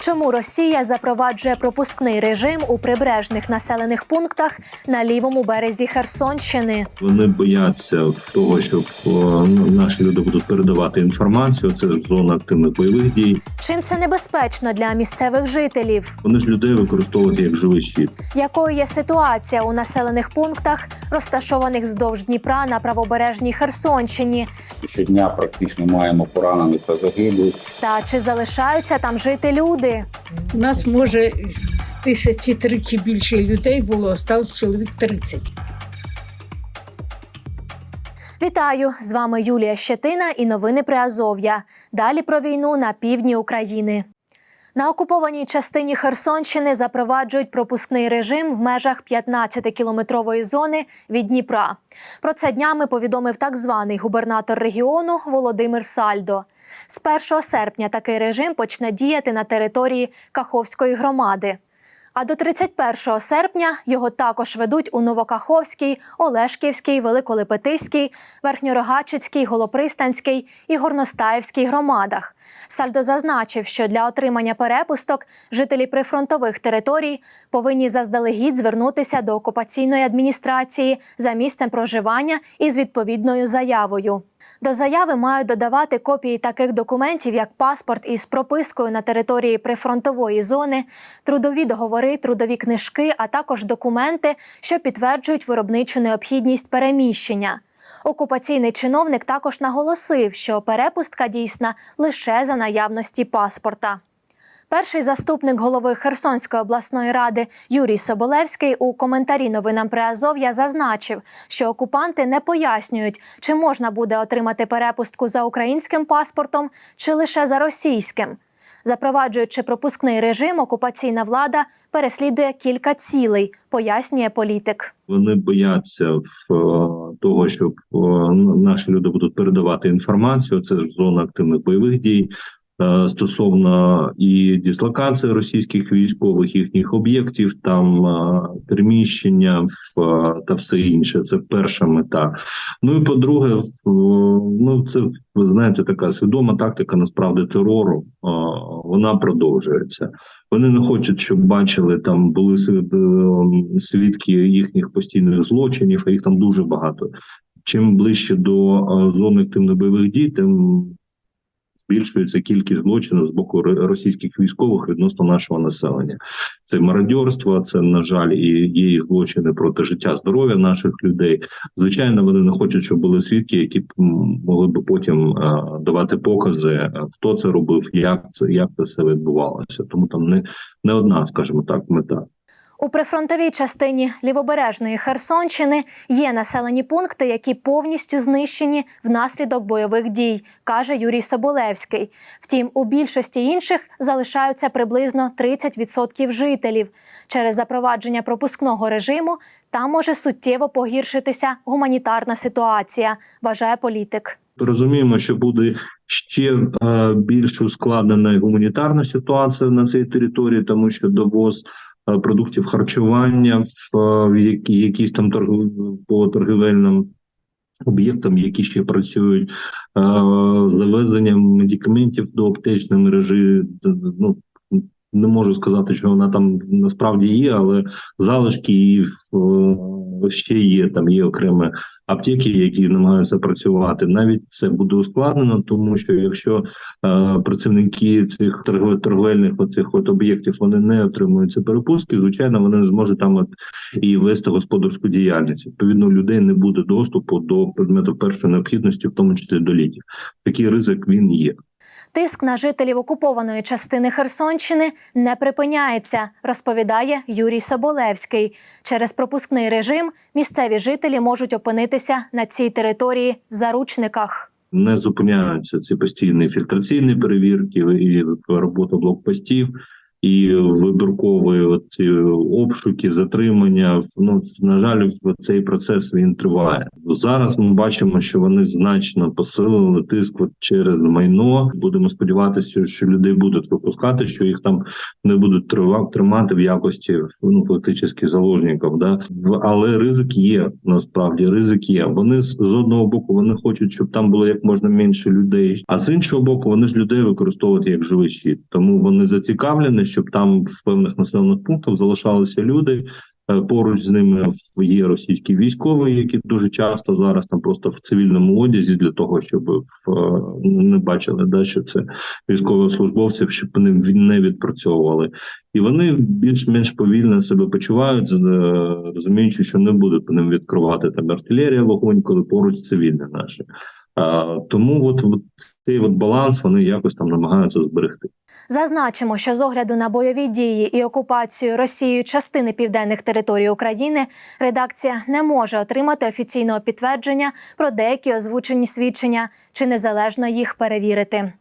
Чому Росія запроваджує пропускний режим у прибережних населених пунктах на лівому березі Херсонщини? Вони бояться того, що ну, наші люди будуть передавати інформацію. Це ж зона активних бойових дій. Чим це небезпечно для місцевих жителів? Вони ж людей використовують як живий щит. Якою є ситуація у населених пунктах, розташованих вздовж Дніпра на правобережній Херсонщині? Щодня практично маємо поранених та загиблих. Та чи залишаються там жити люди? У нас може тисячі тричі більше людей було, осталось чоловік 30. Вітаю! З вами Юлія Щетина і новини Приазов'я. Далі про війну на півдні України. На окупованій частині Херсонщини запроваджують пропускний режим в межах 15-кілометрової зони від Дніпра. Про це днями повідомив так званий губернатор регіону Володимир Сальдо. З 1 серпня такий режим почне діяти на території Каховської громади. А до 31 серпня його також ведуть у Новокаховській, Олешківській, Великолепетиській, Верхньорогачицькій, Голопристанській і Горностаївській громадах. Сальдо зазначив, що для отримання перепусток жителі прифронтових територій повинні заздалегідь звернутися до окупаційної адміністрації за місцем проживання із відповідною заявою. До заяви мають додавати копії таких документів, як паспорт із пропискою на території прифронтової зони, трудові договори, трудові книжки, а також документи, що підтверджують виробничу необхідність переміщення. Окупаційний чиновник також наголосив, що перепустка дійсна лише за наявності паспорта. Перший заступник голови Херсонської обласної ради Юрій Соболевський у коментарі новинам Приазов'я зазначив, що окупанти не пояснюють, чи можна буде отримати перепустку за українським паспортом чи лише за російським. Запроваджуючи пропускний режим, окупаційна влада переслідує кілька цілей, пояснює політик. Вони бояться в, е, того, що наші люди будуть передавати інформацію. Це ж зона активних бойових дій. Е, Стосовно і дислокації російських військових їхніх об'єктів, там е, переміщення е, та все інше, це перша мета. Ну і по-друге, ну це ви знаєте, така свідома тактика насправді терору. Вона продовжується. Вони не хочуть, щоб бачили там були свідки їхніх постійних злочинів, а їх там дуже багато. Чим ближче до зони активних бойових дій, тим збільшується кількість злочинів з боку російських військових відносно нашого населення. Це мародьорство, це на жаль, і є і злочини проти життя, здоров'я наших людей. Звичайно, вони не хочуть, щоб були свідки, які б могли б потім е, давати покази, е, хто це робив, як це як це все відбувалося. Тому там не, не одна, скажімо так, мета. У прифронтовій частині лівобережної Херсонщини є населені пункти, які повністю знищені внаслідок бойових дій, каже Юрій Соболевський. Втім, у більшості інших залишаються приблизно 30% жителів. Через запровадження пропускного режиму там може суттєво погіршитися гуманітарна ситуація, вважає політик. Розуміємо, що буде ще е, більш ускладнена гуманітарна ситуація на цій території, тому що довоз е, продуктів харчування в, е, в які, якісь там торгу по торгівельним об'єктам, які ще працюють, е, завезенням медикаментів до аптечної мережі. Ну не можу сказати, що вона там насправді є, але залишки її е, ще є. Там є окремі аптеки, які намагаються працювати. Навіть це буде ускладнено, тому що якщо е, працівники цих торгов- торговельних оцих от об'єктів вони не отримують ці перепустки, звичайно, вони не зможуть там от і вести господарську діяльність. Відповідно, у людей не буде доступу до предметів першої необхідності, в тому числі до ліків. Такий ризик він є. Тиск на жителів окупованої частини Херсонщини не припиняється, розповідає Юрій Соболевський. Через пропускний режим місцеві жителі можуть опинитися на цій території в заручниках. не зупиняються ці постійні фільтраційні перевірки і робота блокпостів. І вибіркові ці обшуки, затримання. Ну на жаль, цей процес він триває. Зараз ми бачимо, що вони значно посилили тиск через майно. Будемо сподіватися, що людей будуть випускати, що їх там не будуть тримати в якості ну фактично заложників. Да але ризик є насправді. Ризик є. Вони з одного боку вони хочуть, щоб там було як можна менше людей, а з іншого боку, вони ж людей використовують як живий щит. Тому вони зацікавлені, щоб там в певних населених пунктах залишалися люди. Е, Поруч з ними є російські військові, які дуже часто зараз там просто в цивільному одязі для того, щоб в, е, не бачили, да, що це військовослужбовців, щоб вони не відпрацьовували. І вони більш-менш повільно себе почувають, е, розуміючи, що не буде по ним відкривати там артилерія вогонь, коли поруч цивільні наші. Тому от, от цей от баланс вони якось там намагаються зберегти. Зазначимо, що з огляду на бойові дії і окупацію Росією частини південних територій України редакція не може отримати офіційного підтвердження про деякі озвучені свідчення чи незалежно їх перевірити.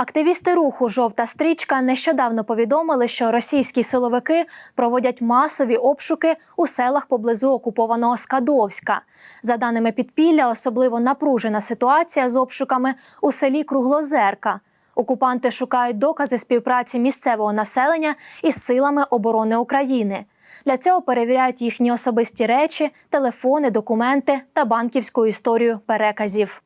Активісти руху Жовта стрічка нещодавно повідомили, що російські силовики проводять масові обшуки у селах поблизу окупованого Скадовська. За даними підпілля, особливо напружена ситуація з обшуками у селі Круглозерка. Окупанти шукають докази співпраці місцевого населення із силами оборони України. Для цього перевіряють їхні особисті речі, телефони, документи та банківську історію переказів.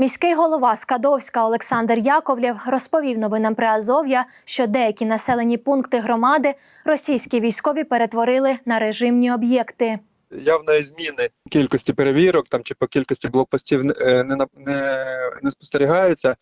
Міський голова Скадовська Олександр Яковлєв розповів новинам Приазов'я, що деякі населені пункти громади російські військові перетворили на режимні об'єкти. явної зміни кількості перевірок там чи по кількості блокпостів е, не, на- не, не спостерігається.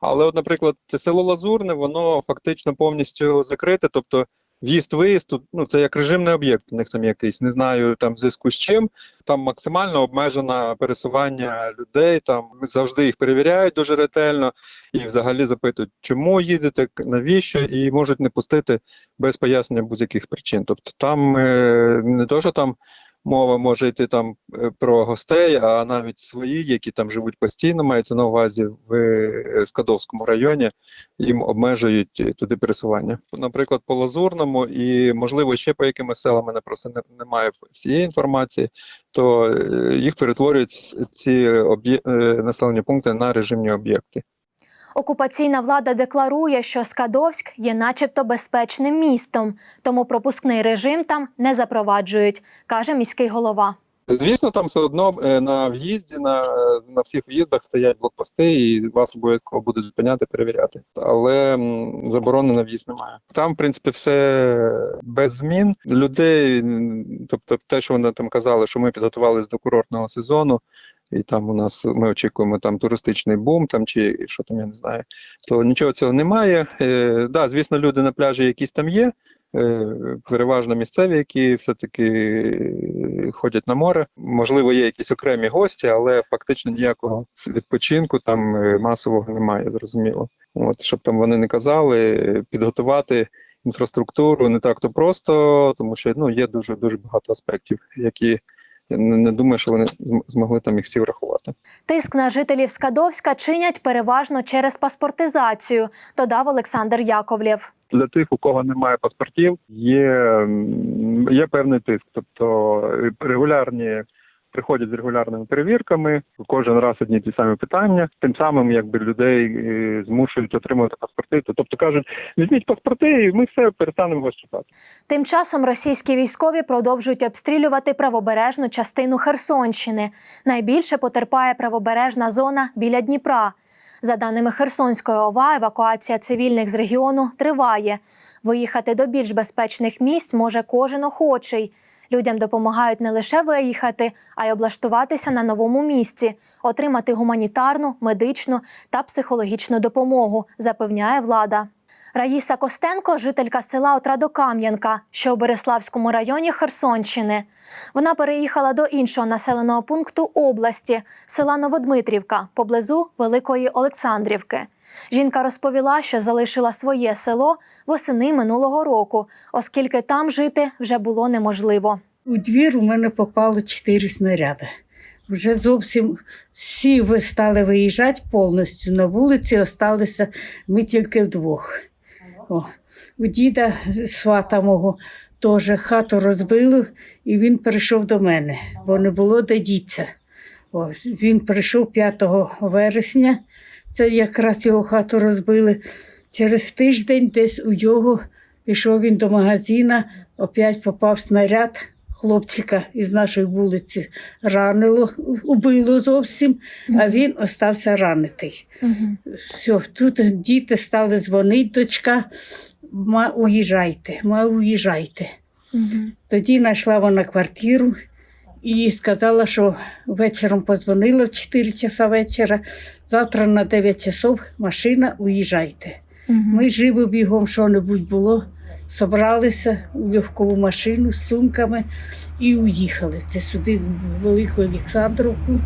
Але, от, наприклад, це село Лазурне, воно фактично повністю закрите, тобто в'їзд-виїзд ну це як режимний об'єкт. У них там якийсь, не знаю, там зв'язку з чим. Там максимально обмежено пересування людей. Там завжди їх перевіряють дуже ретельно і взагалі запитують, чому їдете, навіщо, і можуть не пустити без пояснення будь-яких причин. Тобто там е, не то, що там мова може йти там е, про гостей, а навіть свої, які там живуть постійно, мається на увазі в е, Скадовському районі, їм обмежують е, туди пересування. Наприклад, по Лазурному і можливо ще по якимось селам, мене просто не, немає всієї інформації, то їх перетворюють ці населені пункти на режимні об'єкти. Окупаційна влада декларує, що Скадовськ є начебто безпечним містом, тому пропускний режим там не запроваджують, каже міський голова. Звісно, там все одно е, на в'їзді, на, на всіх в'їздах стоять блокпости, і вас обов'язково будуть зупиняти, перевіряти. Але заборони на в'їзд немає. Там, в принципі, все без змін. Людей, тобто те, що вони там казали, що ми підготувалися до курортного сезону, і там у нас ми очікуємо там туристичний бум, там чи що там я не знаю, то нічого цього немає. Е, да, звісно, люди на пляжі якісь там є. е, Переважно місцеві, які все-таки е, ходять на море. Можливо, є якісь окремі гості, але фактично ніякого відпочинку там е, масового немає, зрозуміло. От щоб там вони не казали, підготувати інфраструктуру не так то просто, тому що ну є дуже дуже багато аспектів, які я не, не думаю, що вони змогли там їх всі врахувати. Тиск на жителів Скадовська чинять переважно через паспортизацію, додав Олександр Яковлєв. для тих, у кого немає паспортів, є, є певний тиск. Тобто е, регулярні приходять з регулярними перевірками, кожен раз одні ті самі питання. Тим самим якби людей е, змушують отримувати паспорти. Тобто кажуть, візьміть паспорти, і ми все перестанемо вас чекати. Тим часом російські військові продовжують обстрілювати правобережну частину Херсонщини. Найбільше потерпає правобережна зона біля Дніпра. За даними Херсонської ОВА, евакуація цивільних з регіону триває. Виїхати до більш безпечних місць може кожен охочий. Людям допомагають не лише виїхати, а й облаштуватися на новому місці, отримати гуманітарну, медичну та психологічну допомогу, запевняє влада. Раїса Костенко, жителька села Отрадокам'янка, що у Береславському районі Херсонщини. Вона переїхала до іншого населеного пункту області села Новодмитрівка поблизу Великої Олександрівки. Жінка розповіла, що залишила своє село восени минулого року, оскільки там жити вже було неможливо. У двір у мене попало чотири снаряди. Вже зовсім всі ви стали виїжджати повністю. На вулиці залишилися ми тільки вдвох. О, у діда свата мого теж хату розбили, і він прийшов до мене, бо не було де діться. О, він прийшов 5 вересня, це якраз його хату розбили. Через тиждень десь у його пішов він до магазина, опять попав снаряд. Хлопчика із нашої вулиці ранило, убило зовсім, а він остався ранитий. Все, тут діти стали дзвонити, дочка, ма, уїжджайте, ма, уїжджайте. Тоді знайшла вона квартиру і сказала, що вечором подзвонила в 4 часа вечора, завтра на 9 часов машина, уїжджайте. Ми живо бігом, що-небудь було, собралися у легкову машину з сумками і уїхали. Це сюди, в Велику Олександровку.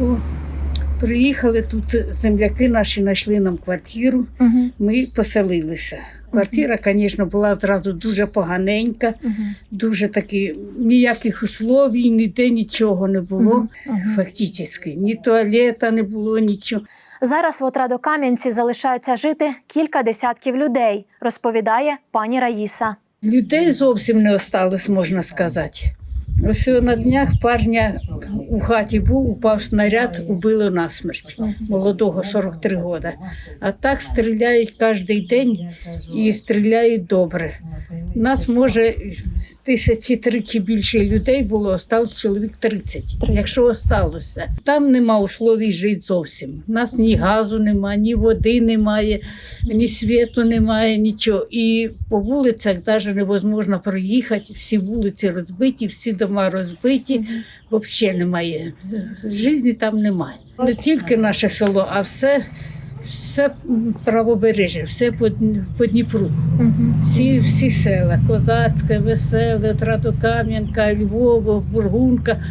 О, приїхали тут, земляки наші знайшли нам квартиру, ми поселилися. Квартира, звісно, була одразу дуже поганенька, дуже такі ніяких условій, ніде нічого не було. Фактично, ні туалета не було, нічого. Зараз в Отрадокам'янці залишаються жити кілька десятків людей, розповідає пані Раїса. Людей зовсім не осталось, можна сказати. Ось на днях парня у хаті був, упав снаряд, убило насмерть. Молодого 43 роки. А так стріляють кожен день і стріляють добре. Нас може тисячі три чи більше людей було, осталось чоловік 30, якщо осталося. Там нема условій жити зовсім. У нас ні газу немає, ні води немає, ні світу немає, нічого. І по вулицях навіть невозможно проїхати, всі вулиці розбиті, всі дома розбиті, взагалі немає. Жизні там немає. Не тільки наше село, а все. Все правобережжя, все по, по Дніпру. Всі, всі села: Козацьке, Веселе, Тратокам'янка, Львово, Бургунка,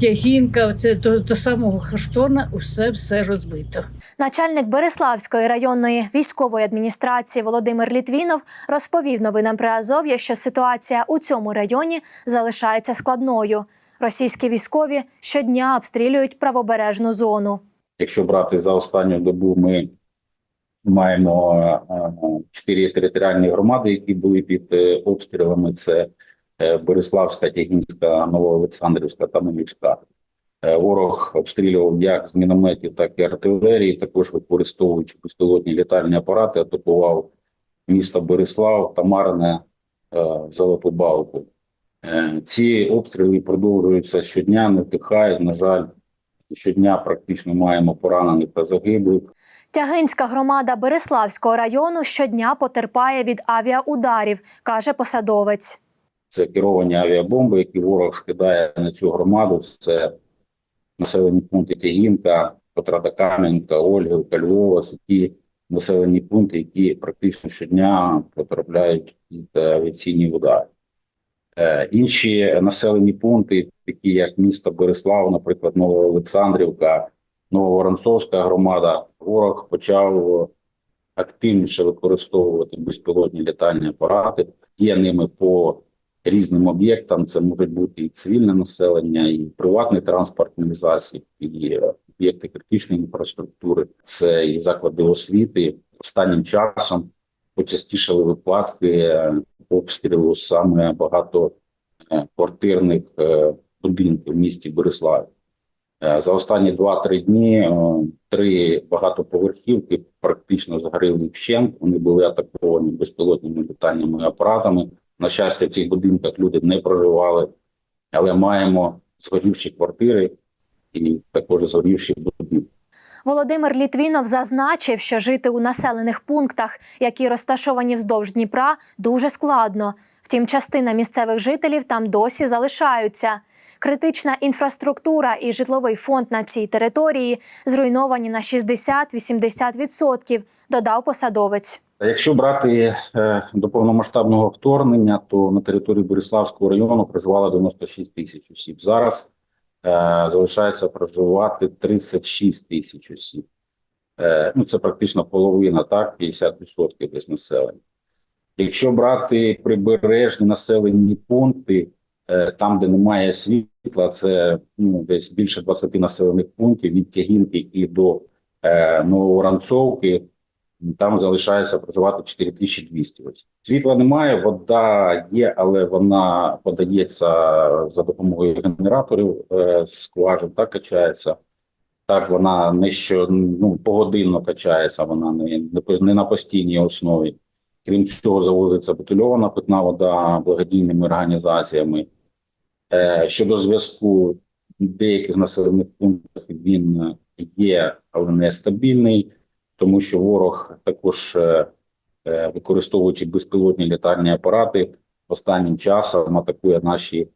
Тягінка. Це до, до самого Херсона усе все розбито. Начальник Береславської районної військової адміністрації Володимир Літвінов розповів новинам Приазов'я, що ситуація у цьому районі залишається складною. Російські військові щодня обстрілюють правобережну зону. Якщо брати за останню добу, ми маємо е, чотири територіальні громади, які були під е, обстрілами. Це е, Бориславська, Тягінська, Новоолександрівська та Милівська. Е, Ворог обстрілював як з мінометів, так і артилерії. Також використовуючи безпілотні літальні апарати, атакував місто Борислав, Тамарне, е, Золоту Балку. Е, Ці обстріли продовжуються щодня, не втихають. На жаль, щодня практично маємо поранених та загиблих. Тягинська громада Береславського району щодня потерпає від авіаударів, каже посадовець. Це керовані авіабомби, які ворог скидає на цю громаду. Це населені пункти Тягінка, Потрата Кам'янка, Ольгівка, Львова. Це ті населені пункти, які практично щодня потрапляють під авіаційні удари. Е, Інші населені пункти, такі як місто Береслав, наприклад, Новоолександрівка, Нововоронцовська громада, ворог почав активніше використовувати безпілотні літальні апарати. Є ними по різним об'єктам. Це можуть бути і цивільне населення, і приватний транспортний засіб, і е, об'єкти критичної інфраструктури, це і заклади освіти. Останнім часом почастішали випадки е, обстрілу саме багато е, будинків в місті Бориславі. За останні 2-3 дні три багатоповерхівки практично згоріли вщент. Вони були атаковані безпілотними літальними апаратами. На щастя, в цих будинках люди не проживали, але маємо згорівші квартири і також згорівші будинки. Володимир Літвінов зазначив, що жити у населених пунктах, які розташовані вздовж Дніпра, дуже складно. Втім, частина місцевих жителів там досі залишаються. Критична інфраструктура і житловий фонд на цій території зруйновані на 60-80%, додав посадовець. Якщо брати е, до повномасштабного вторгнення, то на території Бориславського району проживало 96 тисяч осіб. Зараз е, залишається проживати 36 тисяч осіб. Е, ну, це практично половина, так, 50% десь населення. Якщо брати прибережні населені пункти, е, там, де немає світла, це ну, десь більше 20 населених пунктів від Тягінки і до е, Нововоронцовки, Там залишається проживати 4200 осіб. Світла немає, вода є, але вона подається за допомогою генераторів е, скважин, так качається. Так, вона не що ну погодинно качається, вона не, не, на постійній основі. Крім цього, завозиться бутильована питна вода благодійними організаціями. Е, щодо зв'язку деяких населених пунктах він є, але не стабільний, тому що ворог також, е, е, використовуючи безпілотні літальні апарати, останнім часом атакує наші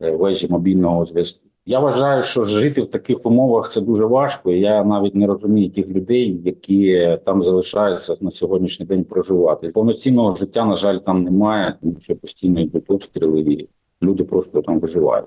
е, вежі мобільного зв'язку. Я вважаю, що жити в таких умовах це дуже важко. Я навіть не розумію тих людей, які там залишаються на сьогоднішній день проживати. Повноцінного життя, на жаль, там немає, тому що постійно йдуть обстріли, і люди просто там виживають.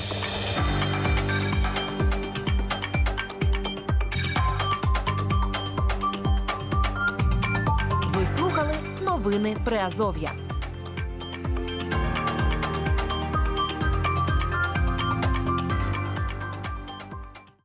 Новини Приазов'я.